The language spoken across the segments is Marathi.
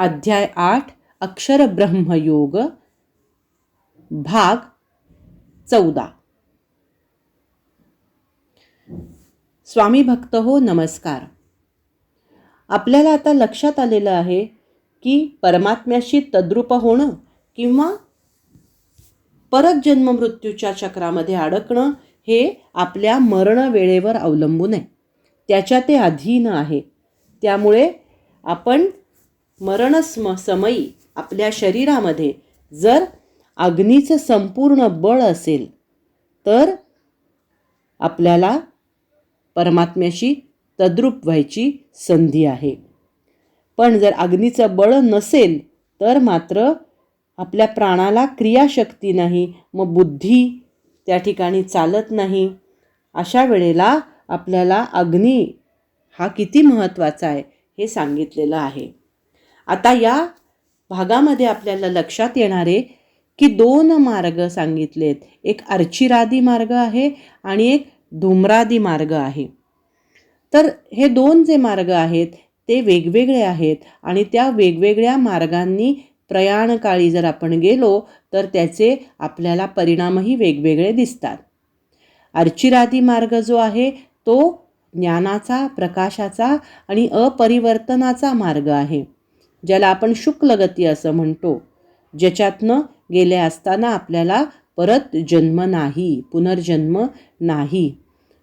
अध्याय आठ अक्षर ब्रह्मयोग भाग चौदा. स्वामी भक्त हो नमस्कार. आपल्याला आता लक्षात आलेलं आहे की परमात्म्याशी तद्रूप होणं किंवा परत जन्ममृत्यूच्या चक्रामध्ये अडकणं हे आपल्या मरण वेळेवर अवलंबून आहे. त्याच्या ते अधीन आहे. त्यामुळे आपण मरणस्म समयी आपल्या शरीरामध्ये जर अग्नीचं संपूर्ण बळ असेल तर आपल्याला परमात्म्याशी तद्रूप व्हायची संधी आहे. पण जर अग्नीचं बळ नसेल तर मात्र आपल्या प्राणाला क्रियाशक्ती नाही मग बुद्धी त्या ठिकाणी चालत नाही. अशा वेळेला आपल्याला अग्नी हा किती महत्त्वाचा आहे हे सांगितलेलं आहे. आता या भागामध्ये आपल्याला लक्षात येणारे की दोन मार्ग सांगितलेत. एक अर्चिरादी मार्ग आहे आणि एक धुमरादी मार्ग आहे. तर हे दोन जे मार्ग आहेत ते वेगवेगळे आहेत आणि त्या वेगवेगळ्या मार्गांनी प्रयाणकाळी जर आपण गेलो तर त्याचे आपल्याला परिणामही वेगवेगळे दिसतात. अर्चिरादी मार्ग जो आहे तो ज्ञानाचा प्रकाशाचा आणि अपरिवर्तनाचा मार्ग आहे. ज्याला आपण शुक्लगती असं म्हणतो ज्याच्यातनं गेले असताना आपल्याला परत जन्म नाही पुनर्जन्म नाही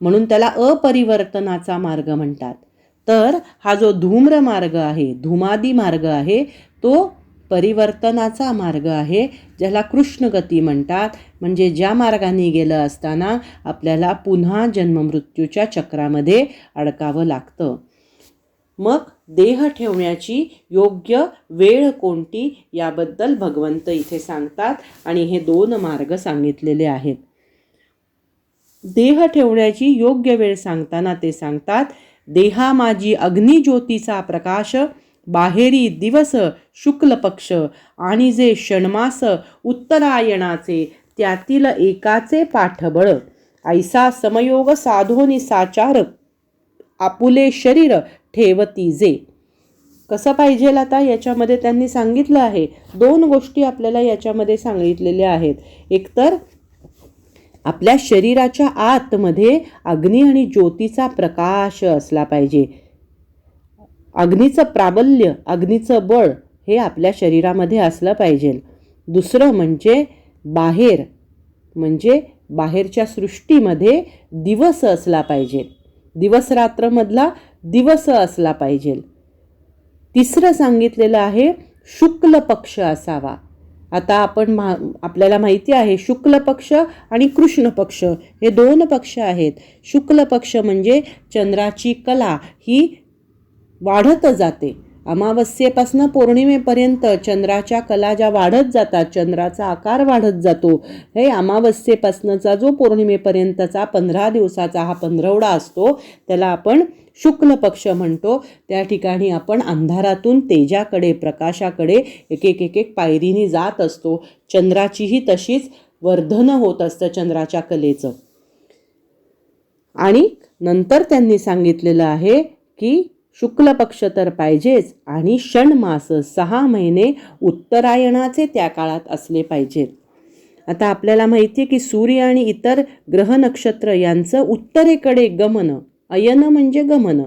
म्हणून त्याला अपरिवर्तनाचा मार्ग म्हणतात. तर हा जो धूम्र मार्ग आहे धुमादी मार्ग आहे तो परिवर्तनाचा मार्ग आहे ज्याला कृष्णगती म्हणतात. म्हणजे ज्या मार्गाने गेलं असताना आपल्याला पुन्हा जन्ममृत्यूच्या चक्रामध्ये अडकावं लागतं. मग देह ठेवण्याची योग्य वेळ कोणती याबद्दल भगवंत इथे सांगतात आणि हे दोन मार्ग सांगितलेले आहेत. देह ठेवण्याची योग्य वेळ सांगताना ते सांगतात देहा माझी अग्निज्योतीचा प्रकाश बाहेरी दिवस शुक्ल पक्ष आणि जे षण्मास उत्तरायणाचे त्यातील एकाचे पाठबळ. ऐसा समयोग साधोनी साचार आपुले शरीर ठेवती जे. कसं पाहिजे आता? याच्यामध्ये त्यांनी सांगितलं आहे. दोन गोष्टी आपल्याला याच्यामध्ये सांगितलेल्या आहेत. एकतर आपल्या शरीराच्या आतमध्ये अग्नी आणि ज्योतीचा प्रकाश असला पाहिजे. अग्नीचं प्राबल्य अग्नीचं बळ हे आपल्या शरीरामध्ये असलं पाहिजे. दुसरं म्हणजे बाहेर म्हणजे बाहेरच्या सृष्टीमध्ये दिवस असला पाहिजे. दिवसरात्रमधला दिवस असला पाहिजे. तिसरं सांगितलेलं आहे शुक्ल पक्ष असावा. आता आपण मा आपल्याला माहिती आहे शुक्ल पक्ष आणि कृष्ण पक्ष हे दोन पक्ष आहेत. शुक्ल पक्ष म्हणजे चंद्राची कला ही वाढत जाते. अमावस्येपासून पौर्णिमेपर्यंत चंद्राच्या कला ज्या वाढत जातात चंद्राचा आकार वाढत जातो. हे अमावस्येपासनचा जो पौर्णिमेपर्यंतचा पंधरा दिवसाचा हा पंधरवडा असतो त्याला आपण शुक्ल पक्ष म्हणतो. त्या ठिकाणी आपण अंधारातून तेजाकडे प्रकाशाकडे एक एक एक एक पायरीने जात असतो. चंद्राचीही तशीच वर्धन होत असतं चंद्राच्या कलेचं. आणि नंतर त्यांनी सांगितलेलं आहे की शुक्ल पक्ष तर पाहिजेच आणि मास सहा महिने उत्तरायणाचे त्या काळात असले पाहिजेत. आता आपल्याला माहिती आहे की सूर्य आणि इतर ग्रह नक्षत्र यांचं उत्तरेकडे गमन अयन म्हणजे गमन.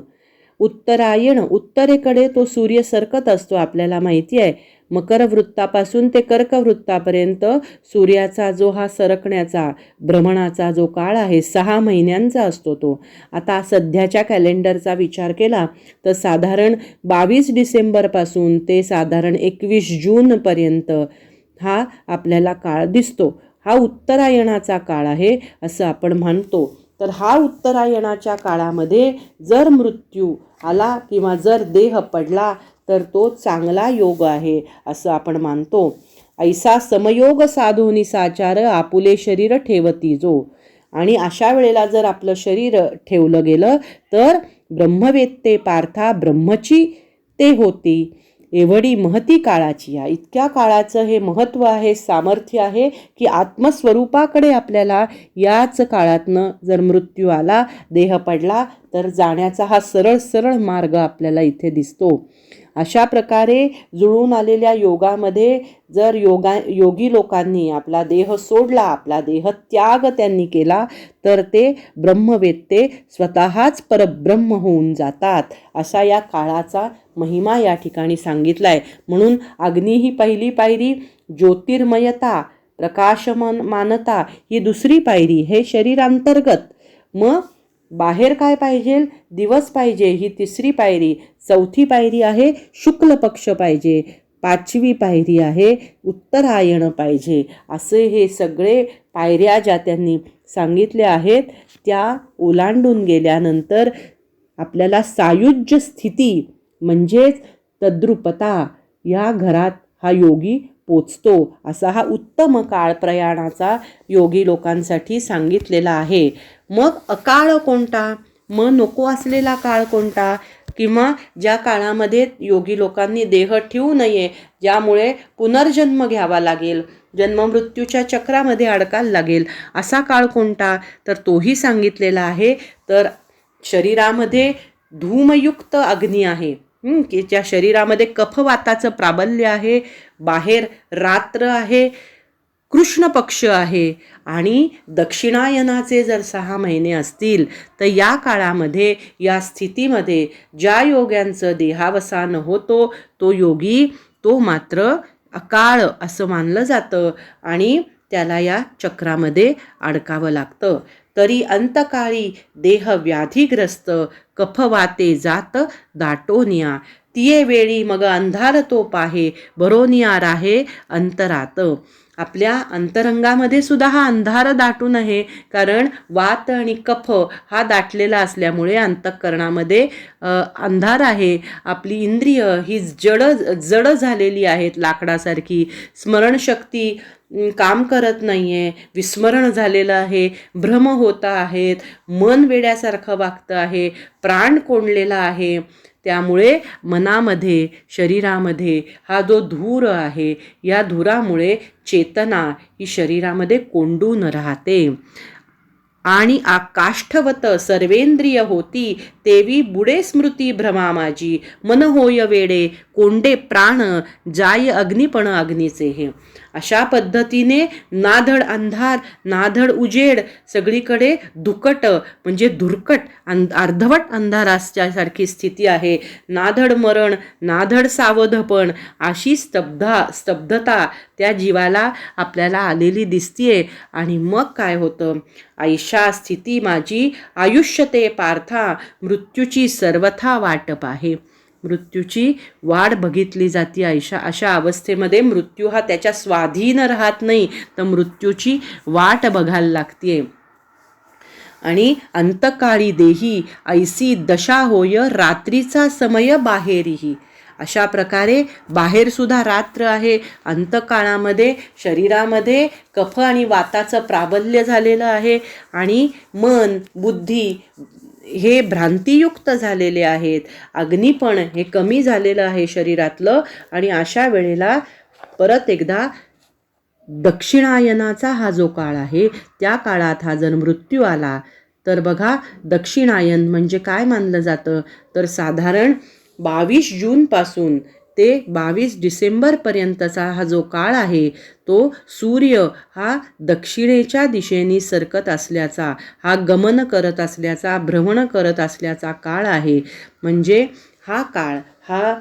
उत्तरायण उत्तरेकडे तो सूर्य सरकत असतो आपल्याला माहिती आहे मकरवृत्तापासून ते कर्कवृत्तापर्यंत सूर्याचा जो हा सरकण्याचा भ्रमणाचा जो काळ आहे सहा महिन्यांचा असतो तो. आता सध्याच्या कॅलेंडरचा विचार केला तर साधारण बावीस डिसेंबरपासून ते साधारण एकवीस जूनपर्यंत हा आपल्याला काळ दिसतो. हा उत्तरायणाचा काळ आहे असं आपण म्हणतो. तर हा उत्तरायणाच्या काळामध्ये जर मृत्यू आला किंवा जर देह पडला तर तो चांगला योग आहे असं आपण मानतो. ऐसा समयोग साधोनी साचार आपुले शरीर ठेवती जो. आणि अशा वेळेला जर आपलं शरीर ठेवलं गेलं तर ब्रह्मवेत्ते पार्था ब्रह्मची ते होती. एवढी महती काळाची आहे इतक्या काळाचं हे महत्त्व आहे सामर्थ्य आहे की आत्मस्वरूपाकडे आपल्याला याच काळातनं जर मृत्यू आला देह पडला तर जाण्याचा हा सरळ सरळ मार्ग आपल्याला इथे दिसतो. अशा प्रकारे जुळून आलेल्या योगामध्ये जर योगा योगी लोकांनी आपला देह सोडला आपला देह त्याग त्यांनी केला तर ते ब्रह्मवेत्ते स्वतःच परब्रह्म होऊन जातात असा या काळाचा महिमा या ठिकाणी सांगितला आहे म्हणून अग्नी ही पहिली पायरी ज्योतिर्मयता प्रकाशमान मानता ही दुसरी पायरी हे शरीरांतर्गत. मग बाहेर काय पाहिजे? दिवस पाहिजे. ही तिसरी पायरी. चौथी पायरी आहे शुक्ल पक्ष पाहिजे. पाचवी पायरी आहे उत्तरायण पाहिजे. असे हे सगळे पायऱ्या ज्या त्यांनी सांगितल्या आहेत त्या ओलांडून गेल्यानंतर आपल्याला सायुज्य स्थिती म्हणजेच तद्रुपता या घरात हा योगी पोचतो असा हा उत्तम काळ प्रयाणाचा योगी लोकांसाठी सांगितलेला आहे. मग अकाळ कोणता? मग नको असलेला काळ कोणता? किंवा ज्या काळामध्ये योगी लोकांनी देह ठेवू नये ज्यामुळे पुनर्जन्म घ्यावा लागेल जन्ममृत्यूच्या चक्रामध्ये अडकायला लागेल असा काळ कोणता? तर तोही सांगितलेला आहे. तर शरीरामध्ये धूमयुक्त अग्नी आहे. की ज्या शरीरामध्ये कफवाताचं प्राबल्य आहे बाहेर रात्र आहे कृष्ण पक्ष आहे आणि दक्षिणायनाचे जर सहा महिने असतील तर या काळामध्ये या स्थितीमध्ये ज्या योग्यांचं देहावसान होतो तो योगी तो मात्र अकाळ असं मानलं जातं आणि त्याला या चक्रामध्ये अडकावं लागतं. तरी अंतकाळी देह व्याधीग्रस्त कफवाते जात दाटोनिया तिये वेळी मग अंधार तो पाहे बरोनिया राहे अंतरात. आपल्या अंतरंगामध्ये सुद्धा हा अंधार दाटून आहे कारण वात आणि कफ हा दाटलेला असल्यामुळे अंतःकरणामध्ये अंधार आहे. आपली इंद्रिय ही जड जड झालेली आहेत लाकडासारखी. स्मरणशक्ती काम करत नाही आहे विस्मरण झालेलं आहे भ्रम होत आहेत मन वेड्यासारखं वागतं आहे प्राण कोंडलेला आहे. त्यामुळे मनामध्ये शरीरामध्ये हा जो धूर आहे या धुरामुळे चेतना ही शरीरामध्ये कोंडून राहते. आणि आकाष्ठवत सर्वेंद्रिय होती तेवी बुडे स्मृती भ्रमा माझी. मन होय वेडे कोंडे प्राण जाय अग्निपण अग्नीचे हे. अशा पद्धतीने नाधड अंधार नाधड उजेड सगळीकडे दुकट म्हणजे धुरकट अं अर्धवट अंधाराच्या सारखी स्थिती आहे. नाधड मरण नाधड सावधपण अशी स्तब्धा स्तब्धता त्या जीवाला आपल्याला आलेली दिसतीये. आणि मग काय होतं? ऐशा स्थिती माझी आयुष्य ते पार्था मृत्यूची सर्वथा वाटप आहे. मृत्यूची वाढ बघितली जाते ऐशा अशा अवस्थेमध्ये मृत्यू हा त्याच्या स्वाधीन राहत नाही तर मृत्यूची वाट बघायला लागते आणि अंतकाळी देही ऐसी दशा होय रात्रीचा समय बाहेरही. अशा प्रकारे बाहेरसुद्धा रात्र आहे. अंतकाळामध्ये शरीरामध्ये कफ आणि वाताचं प्राबल्य झालेलं आहे. आणि मन बुद्धी हे भ्रांतियुक्त झालेले आहेत. अग्निपण हे कमी झालेलं आहे शरीरातलं आणि अशा वेळेला परत एकदा दक्षिणायनाचा हा जो काळ आहे त्या काळात हा जर मृत्यू आला तर बघा दक्षिणायन म्हणजे काय मानलं जातं? तर साधारण बावीस जूनपासून ते बावीस डिसेंबरपर्यंतचा हा जो काळ आहे तो सूर्य हा दक्षिणेच्या दिशेने सरकत असल्याचा हा गमन करत असल्याचा भ्रमण करत असल्याचा काळ आहे. म्हणजे हा काळ हा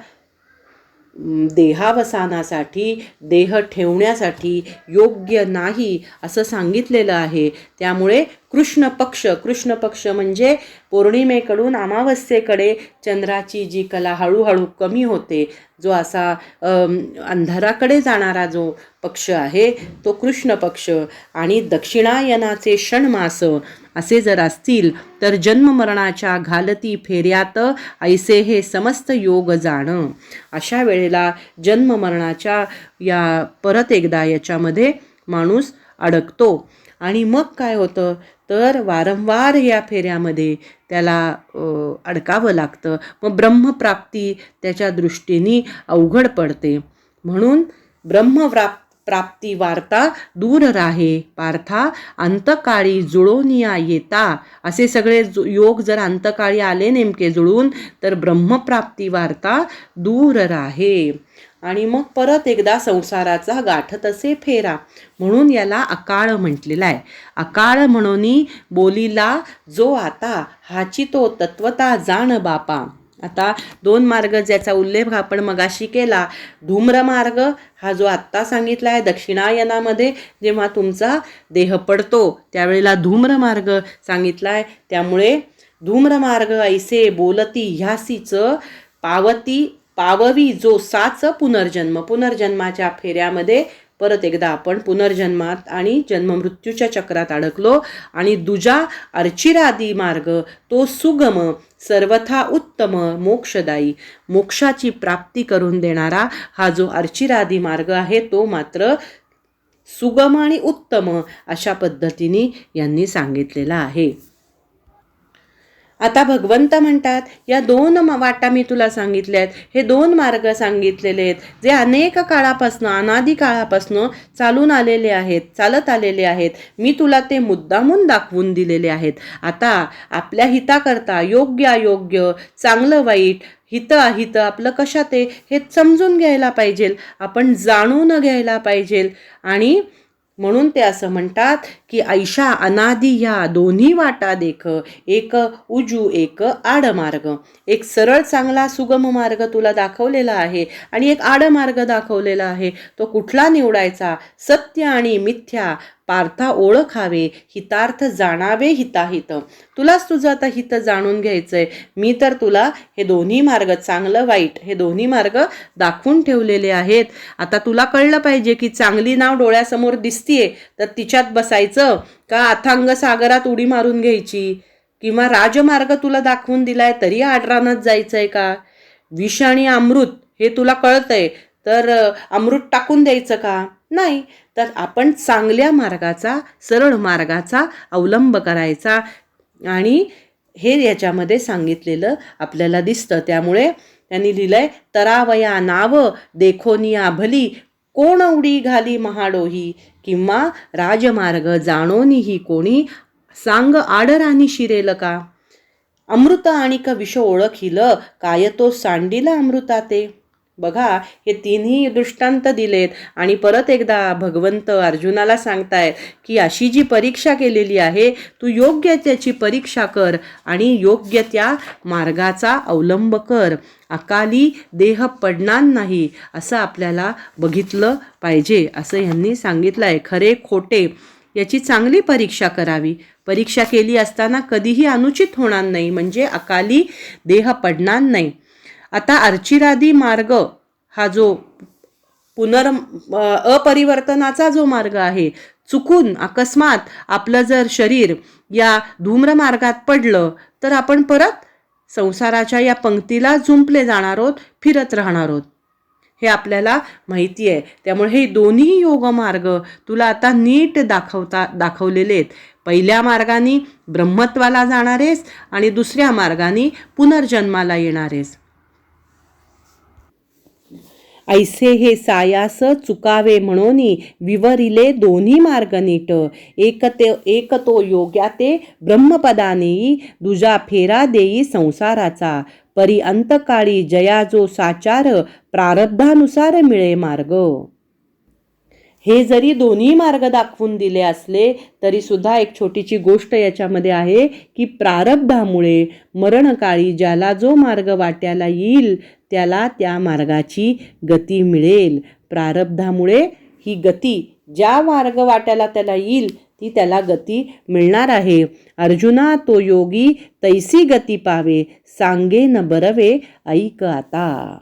देहावसानासाठी देह ठेवण्यासाठी योग्य नाही असं सांगितलेलं आहे. त्यामुळे कृष्ण पक्ष. कृष्ण पक्ष म्हणजे पौर्णिमेकडून अमावस्येकडे चंद्राची जी कला हळूहळू कमी होते. जो असा अंधाराकडे जाणारा जो पक्ष आहे तो कृष्ण पक्ष. आणि दक्षिणायनाचे षण्मास असे जर असतील तर जन्ममरणाच्या घालती फेऱ्यात ऐसे हे समस्त योग जाणं. अशा वेळेला जन्ममरणाच्या या परत एकदा याच्यामध्ये माणूस अडकतो. आणि मग काय होतं? तर वारंवार या फेऱ्यामध्ये त्याला अडकावं लागतं. मग ब्रह्मप्राप्ती त्याच्या दृष्टीने अवघड पडते. म्हणून ब्रह्मप्राप प्राप्ती वार्ता दूर राहे पार्था अंतकाळी जुळोनिया येता. असे सगळे जु- योग जर अंतकाळी आले नेमके जुळून तर ब्रह्मप्राप्ती वार्ता दूर राहे. आणि मग परत एकदा संसाराचा गाठत असे फेरा. म्हणून याला अकाळ म्हटलेला आहे. अकाळ म्हणून बोलीला जो आता हाची तो तत्वता जाण बापा. आता दोन मार्ग ज्याचा उल्लेख आपण मगाशी केला धूम्रमार्ग हा जो आत्ता सांगितला आहे दक्षिणायनामध्ये जेव्हा तुमचा देह पडतो त्यावेळेला धूम्रमार्ग सांगितला आहे. त्यामुळे धूम्रमार्ग ऐसे बोलती ह्यासीचं पावती पाववी जो साच पुनर्जन्म पुनर्जन्माच्या फेऱ्यामध्ये परत एकदा आपण पुनर्जन्मात आणि जन्ममृत्यूच्या चक्रात अडकलो आणि दुजा अर्चिरादी मार्ग तो सुगम सर्वथा उत्तम मोक्षदायी मोक्षाची प्राप्ती करून देणारा हा जो अर्चिरादी मार्ग आहे तो मात्र सुगम आणि उत्तम अशा पद्धतीने यांनी सांगितलेला आहे. आता भगवंत म्हणतात या दोन म- वाटा मी तुला सांगितल्या आहेत हे दोन मार्ग सांगितलेले आहेत जे अनेक काळापासनं अनादी काळापासनं चालून आलेले आहेत चालत आलेले आहेत. मी तुला ते मुद्दामून दाखवून दिलेले आहेत. आता आपल्या हिताकरता योग्य अयोग्य चांगलं वाईट हित अहित आपलं कशात आहे हे समजून घ्यायला पाहिजे आपण जाणून घ्यायला पाहिजे आणि म्हणून ते असं म्हणतात की ऐशा अनादी ह्या दोन्ही वाटा देख एक उजू एक आडमार्ग. एक सरळ चांगला सुगम मार्ग तुला दाखवलेला आहे आणि एक आडमार्ग दाखवलेला आहे. तो कुठला निवडायचा? सत्य आणि मिथ्या. पार्था ओळखावे हितार्थ जाणावे हिताहित. तुलाच तुझं आता हित जाणून घ्यायचं आहे मी तर तुला हे दोन्ही मार्ग चांगलं वाईट हे दोन्ही मार्ग दाखवून ठेवलेले आहेत. आता तुला कळलं पाहिजे की चांगली नाव डोळ्यासमोर दिसतीये तर तिच्यात बसायचं का अथांग सागरात उडी मारून घ्यायची? किंवा राजमार्ग तुला दाखवून दिलाय तरी आडरानात आहे का? विष आणि अमृत हे तुला कळतंय तर अमृत टाकून द्यायचं का? नाही. तर आपण चांगल्या मार्गाचा सरळ मार्गाचा अवलंब करायचा. आणि हे याच्यामध्ये सांगितलेलं आपल्याला दिसतं. त्यामुळे त्यांनी लिहिलं आहे तरावया नाव देखोनिया भली कोण उडी घाली महाडोही? किंवा राजमार्ग जाणोनीही कोणी? सांग आडरानी शिरेल का? अमृत आणि क विष ओळखिलं काय तो सांडिला अमृताते? बघा हे तिन्ही दृष्टांत दिलेत. आणि परत एकदा भगवंत अर्जुनाला सांगतायत की अशी जी परीक्षा केलेली आहे तू योग्य त्याची परीक्षा कर आणि योग्य त्या मार्गाचा अवलंब कर. अकाली देह पडणार नाही असं आपल्याला बघितलं पाहिजे असं ह्यांनी सांगितलं आहे खरे खोटे याची चांगली परीक्षा करावी. परीक्षा केली असताना कधीही अनुचित होणार नाही म्हणजे अकाली देह पडणार नाही. आता अर्चिरादी मार्ग हा जो पुनर अपरिवर्तनाचा जो मार्ग आहे चुकून अकस्मात आपलं जर शरीर या धूम्रमार्गात पडलं तर आपण परत संसाराच्या या पंक्तीला झुंपले जाणार आहोत फिरत राहणार आहोत. हे आपल्याला माहिती आहे. त्यामुळे हे दोन्ही योग मार्ग तुला आता नीट दाखवता दाखवलेले आहेत. पहिल्या मार्गाने ब्रह्मत्वाला जाणारेस आणि दुसऱ्या मार्गाने पुनर्जन्माला येणारेस ऐसे हे सायास चुकावे म्हणून विवरिले दोन्ही मार्ग नीट. एक ते एक तो योग्या ते ब्रह्मपदानेई दुजा फेरा देई संसाराचा. परी अंतकाळी जया जो साचार प्रारब्धानुसार मिळे मार्ग. हे जरी दोन्ही मार्ग दाखवून दिले असले तरी सुद्धा एक छोटीशी गोष्ट याच्यामध्ये आहे की प्रारब्धामुळे मरणकाळी ज्याला जो मार्ग वाट्याला येईल त्याला त्या मार्गाची गती मिळेल. प्रारब्धामुळे ही गती ज्या मार्ग वाट्याला त्याला येईल ती त्याला गती मिळणार आहे. अर्जुना तो योगी तैसी गती पावे. सांगे न बरवे ऐक आता.